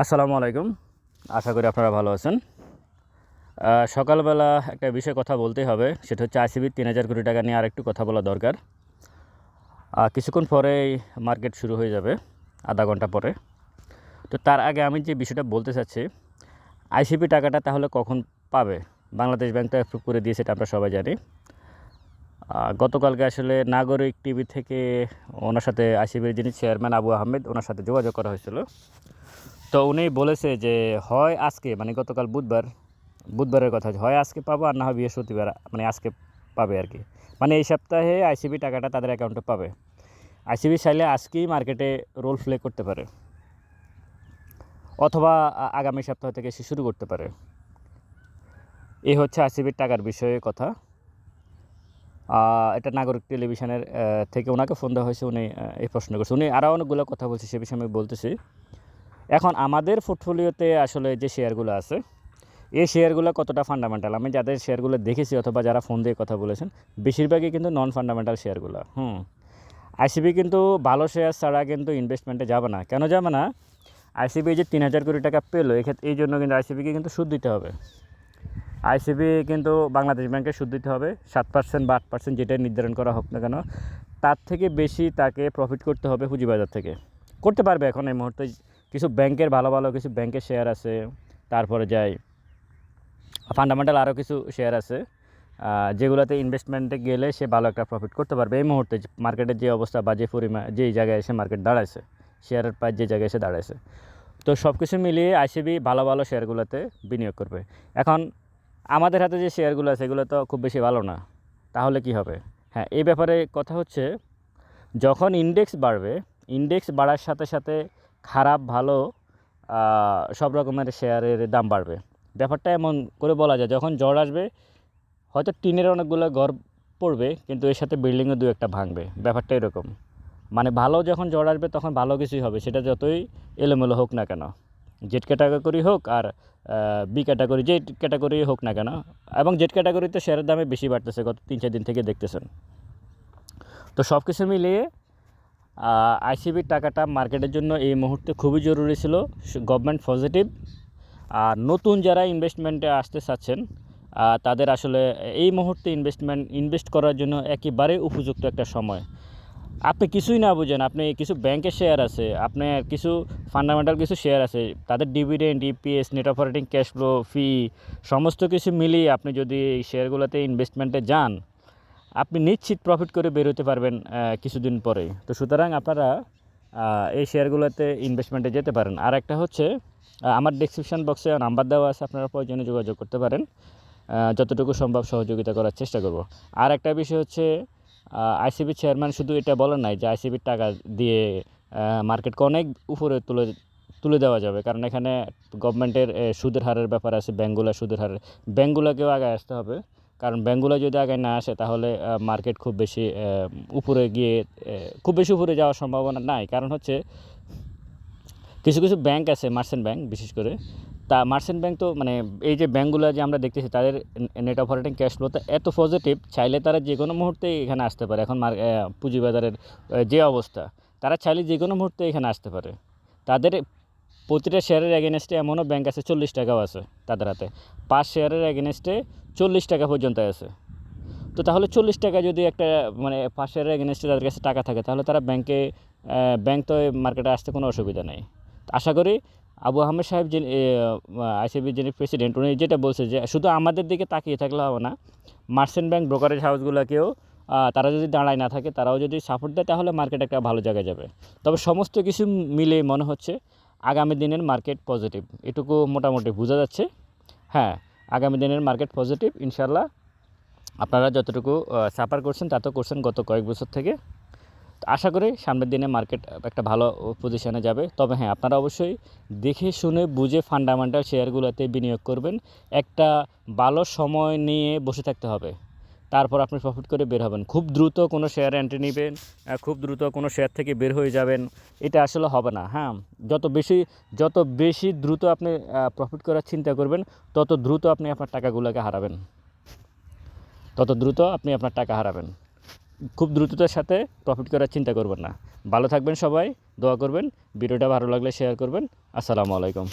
আসসালামু আলাইকুম। আশা করি আপনারা ভালো আছেন। সকালবেলা একটা বিষয়ে কথা বলতেই হবে, সেটা হচ্ছে আইসিবি তিন হাজার কোটি টাকা নিয়ে আরেকটু কথা বলা দরকার। কিছুক্ষণ পরেই মার্কেট শুরু হয়ে যাবে, আধা ঘণ্টা পরে। তো তার আগে আমি যে বিষয়টা বলতে চাচ্ছি, আইসিবি টাকাটা তাহলে কখন পাবে? বাংলাদেশ ব্যাংক তো অ্যাপ্রুভ করে দিয়েছে এটা আমরা সবাই জানি। গতকালকে আসলে নাগরিক টিভি থেকে ওনার সাথে আইসিবির যিনি চেয়ারম্যান আবু আহমেদ, ওনার সাথে যোগাযোগ করা হয়েছিল। তো উনি বলেছে যে, হয় আজকে মানে গতকাল বুধবার, বুধবারের কথা হয় আজকে পাবো আর না হয় বৃহস্পতিবার মানে আজকে পাবে আর কি। মানে এই সপ্তাহে আইসিবি টাকাটা তাদের অ্যাকাউন্টে পাবে। আইসিবি চাইলে আজকেই মার্কেটে রোল প্লে করতে পারে। অথবা আগামী সপ্তাহ থেকে সে শুরু করতে পারে। এই হচ্ছে আইসিবির টাকার বিষয়ে কথা। এটা নাগরিক টেলিভিশনের থেকে ওনাকে ফোন দেওয়া হয়েছে, উনি এই প্রশ্ন করছে। উনি আরও অনেকগুলো কথা বলছে, সে বিষয়ে আমি বলতেছি। এখন আমাদের পোর্টফোলিওতে আসলে যে শেয়ারগুলো আছে, এই শেয়ারগুলো কতটা ফান্ডামেন্টাল আমি যাদের শেয়ারগুলো দেখেছি অথবা যারা ফোন দিয়ে কথা বলেছেন, বেশিরভাগই কিন্তু নন ফান্ডামেন্টাল শেয়ারগুলো হুম আইসিবি কিন্তু ভালো শেয়ার ছাড়া কিন্তু ইনভেস্টমেন্টে যাবে না। কেন যাবে না? আইসিবি যে তিন হাজার কোটি টাকা পেল এক্ষেত্রে এই জন্য কিন্তু আইসিবিকে কিন্তু সুদ দিতে হবে। আইসিবি কিন্তু বাংলাদেশ ব্যাংকে সুদ দিতে হবে, সাত পার্সেন্ট বা আট পার্সেন্ট যেটাই নির্ধারণ করা হোক না কেন, তার থেকে বেশি তাকে প্রফিট করতে হবে পুঁজিবাজার থেকে। করতে পারবে এখন এই মুহূর্তে কিছু ব্যাংকের ভালো ভালো কিছু ব্যাংকের শেয়ার আছে, তারপরে যায় ফান্ডামেন্টাল আরও কিছু শেয়ার আছে যেগুলোতে ইনভেস্টমেন্টে গেলে সে ভালো একটা প্রফিট করতে পারবে। এই মুহূর্তে মার্কেটের যে অবস্থা বা যে পরিমাণ যেই জায়গায় এসে মার্কেট দাঁড়াইছে শেয়ারের প্রাইস যে জায়গায় এসে দাঁড়াইছে, তো সব কিছু মিলিয়ে আইসিবি ভালো ভালো শেয়ারগুলোতে বিনিয়োগ করবে। এখন আমাদের হাতে যে শেয়ারগুলো আছে, এগুলো তো খুব বেশি ভালো না, তাহলে কি হবে? হ্যাঁ এই ব্যাপারে কথা হচ্ছে, যখন ইন্ডেক্স বাড়বে ইন্ডেক্স বাড়ার সাথে সাথে খারাপ, ভালো সব রকমের শেয়ারের দাম বাড়বে। ব্যাপারটা এমন করে বলা যায়, যখন ঝড় আসবে, হয়তো টিনের অনেকগুলো ঘর পড়বে, কিন্তু এর সাথে বিল্ডিংও দু একটা ভাঙবে। ব্যাপারটা এরকম। মানে ভালো যখন ঝড় আসবে, তখন ভালো কিছুই হবে, সেটা যতই এলোমেলো হোক না কেন। জেড ক্যাটাগরি হোক আর বি ক্যাটাগরি যে ক্যাটাগরি হোক না কেন, এবং জেড ক্যাটাগরিতে শেয়ারের দামে বেশি বাড়তেছে গত তিন চার দিন থেকে দেখতেছেন। তো সব কিছু মিলিয়ে আইসিবির টাকাটা মার্কেটের জন্য এই মুহূর্তে খুবই জরুরি ছিল গভর্নমেন্ট পজিটিভ আর নতুন যারা ইনভেস্টমেন্টে আসতে চাচ্ছেন তাদের আসলে এই মুহূর্তে ইনভেস্টমেন্ট ইনভেস্ট করার জন্য একেবারে উপযুক্ত একটা সময়। আপনি কিছুই না বুঝেন, আপনি কিছু ব্যাংকের শেয়ার আছে আপনার কিছু ফান্ডামেন্টাল কিছু শেয়ার আছে, তাদের dividend EPS net operating cash flow fee সমস্ত কিছু মিলিয়ে আপনি যদি এই শেয়ারগুলোতে ইনভেস্টমেন্টে যান আপনি নিশ্চিত প্রফিট করে বের হতে পারবেন কিছুদিন পরেই তো সুতরাং আপনারা এই শেয়ারগুলোতে ইনভেস্টমেন্টে যেতে পারেন। আর একটা হচ্ছে আমার ডিসক্রিপশন বক্সে নাম্বার দেওয়া আছে, আপনারা প্রয়োজনে যোগাযোগ করতে পারেন। যতটুকু সম্ভব সহযোগিতা করার চেষ্টা করব। আর একটা বিষয় হচ্ছে আইসিবি চেয়ারম্যান শুধু এটা বলেন নাই যে আইসিবির টাকা দিয়ে মার্কেটকে অনেক উপরে তুলে তুলে দেওয়া যাবে। কারণ এখানে গভর্নমেন্টের সুদের হারের ব্যাপার আছে ব্যাঙ্কগুলা সুদের হারের ব্যাঙ্কগুলোকেও আগে আসতে হবে। কারণ ব্যাঙ্কগুলো যদি আগে না আসে, তাহলে মার্কেট খুব বেশি উপরে গিয়ে খুব বেশি উপরে যাওয়ার সম্ভাবনা নাই। কারণ হচ্ছে, কিছু কিছু ব্যাংক আছে মার্চেন্ট ব্যাংক বিশেষ করে। তা মার্চেন্ট ব্যাংক তো মানে এই যে ব্যাঙ্কগুলো যে আমরা দেখতেছি, তাদের নেট অপারেটিং ক্যাশ ফ্লোতে এত পজিটিভ চাইলে তারা যে কোনো মুহূর্তে এখানে আসতে পারে। এখন পুঁজিবাজারের যে অবস্থা, তারা চাইলে যে কোনো মুহূর্তে এখানে আসতে পারে। তাদের প্রতিটা শেয়ারের এগেনস্টে এমনও ব্যাংক আছে, চল্লিশ টাকাও আছে তাদের হাতে। পাঁচ শেয়ারের এগেনস্টে চল্লিশ টাকা পর্যন্ত আছে। তো তাহলে চল্লিশ টাকা যদি একটা মানে পাঁচ শেয়ারের এগেনস্টে তাদের কাছে টাকা থাকে, তাহলে তারা ব্যাংকে ব্যাংক তো মার্কেটে আসতে কোনো অসুবিধা নেই। আশা করি আবু আহমেদ সাহেব যিনি আইসিবির যিনি প্রেসিডেন্ট উনি যেটা বলছে যে শুধু আমাদের দিকে তাকিয়ে থাকলে হবে না মার্চেন্ট ব্যাংক ব্রোকারেজ হাউসগুলোকেও তারা যদি দাঁড়ায় না থাকে, তারাও যদি সাপোর্ট দেয়, তাহলে মার্কেট একটা ভালো জায়গায় যাবে। তবে সমস্ত কিছু মিলে মনে হচ্ছে আগামী দিনের মার্কেট পজিটিভ এটুকু মোটামুটি বোঝা যাচ্ছে। হ্যাঁ আগামী দিনের মার্কেট পজিটিভ ইনশাল্লাহ আপনারা যতটুকু সাফার করছেন, তা তো করছেন গত কয়েক বছর থেকে। তো আশা করি সামনের দিনে মার্কেট একটা ভালো পজিশনে যাবে। তবে হ্যাঁ আপনারা অবশ্যই দেখে শুনে বুঝে ফান্ডামেন্টাল শেয়ারগুলোতে বিনিয়োগ করবেন। একটা ভালো সময় নিয়ে বসে থাকতে হবে। তারপর আপনি প্রফিট করে বের হবেন। খুব দ্রুত কোনো শেয়ার এন্ট্রি নেবেন খুব দ্রুত কোনো শেয়ার থেকে বের হয়ে যাবেন, এটা আসলে হবে না হ্যাঁ? যত বেশি যত বেশি দ্রুত আপনি প্রফিট করার চিন্তা করবেন, তত দ্রুত আপনি আপনার টাকাগুলোকে হারাবেন। তত দ্রুত আপনি আপনার টাকা হারাবেন। খুব দ্রুততার সাথে প্রফিট করার চিন্তা করবেন না। ভালো থাকবেন সবাই, দোয়া করবেন, ভিডিওটা ভালো লাগলে শেয়ার করবেন। আসসালামু আলাইকুম।